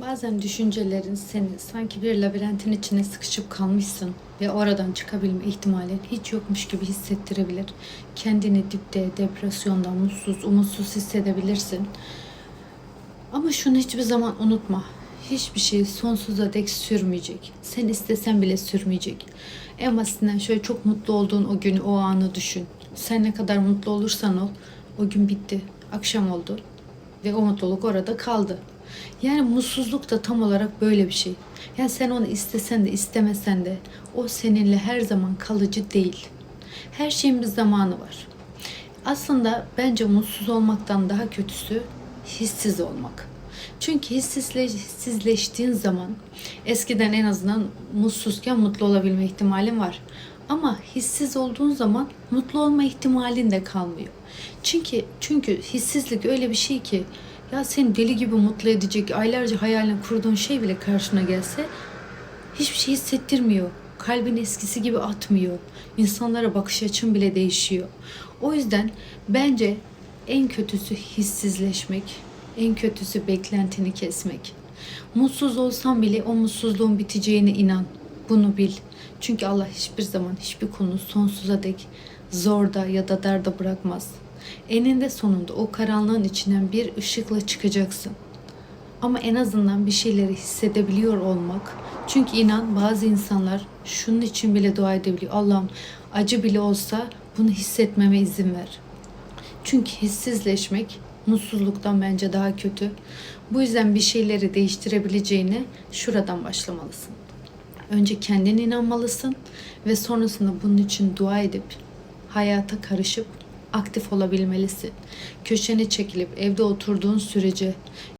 Bazen düşüncelerin seni sanki bir labirentin içine sıkışıp kalmışsın ve oradan çıkabilme ihtimalin hiç yokmuş gibi hissettirebilir. Kendini dipte, depresyonda, mutsuz, umutsuz hissedebilirsin. Ama şunu hiçbir zaman unutma. Hiçbir şey sonsuza dek sürmeyecek. Sen istesen bile sürmeyecek. En basitinden şöyle çok mutlu olduğun o günü, o anı düşün. Sen ne kadar mutlu olursan ol, o gün bitti. Akşam oldu ve o mutluluk orada kaldı. Yani mutsuzluk da tam olarak böyle bir şey. Yani sen onu istesen de istemesen de o seninle her zaman kalıcı değil. Her şeyin bir zamanı var. Aslında bence mutsuz olmaktan daha kötüsü hissiz olmak. Çünkü hissizle, hissizleştiğin zaman eskiden en azından mutsuzken mutlu olabilme ihtimalin var. Ama hissiz olduğun zaman mutlu olma ihtimalin de kalmıyor. Çünkü çünkü hissizlik öyle bir şey ki ya seni deli gibi mutlu edecek aylarca hayalini kurduğun şey bile karşına gelse hiçbir şey hissettirmiyor. Kalbin eskisi gibi atmıyor. İnsanlara bakış açın bile değişiyor. O yüzden bence en kötüsü hissizleşmek, en kötüsü beklentini kesmek. Mutsuz olsan bile o mutsuzluğun biteceğine inan. Bunu bil. Çünkü Allah hiçbir zaman hiçbir konu sonsuza dek zorda ya da darda bırakmaz. Eninde sonunda o karanlığın içinden bir ışıkla çıkacaksın. Ama en azından bir şeyleri hissedebiliyor olmak. Çünkü inan bazı insanlar şunun için bile dua edebiliyor. Allah'ım acı bile olsa bunu hissetmeme izin ver. Çünkü hissizleşmek mutsuzluktan bence daha kötü. Bu yüzden bir şeyleri değiştirebileceğine şuradan başlamalısın. Önce kendine inanmalısın ve sonrasında bunun için dua edip hayata karışıp aktif olabilmelisin. Köşene çekilip evde oturduğun sürece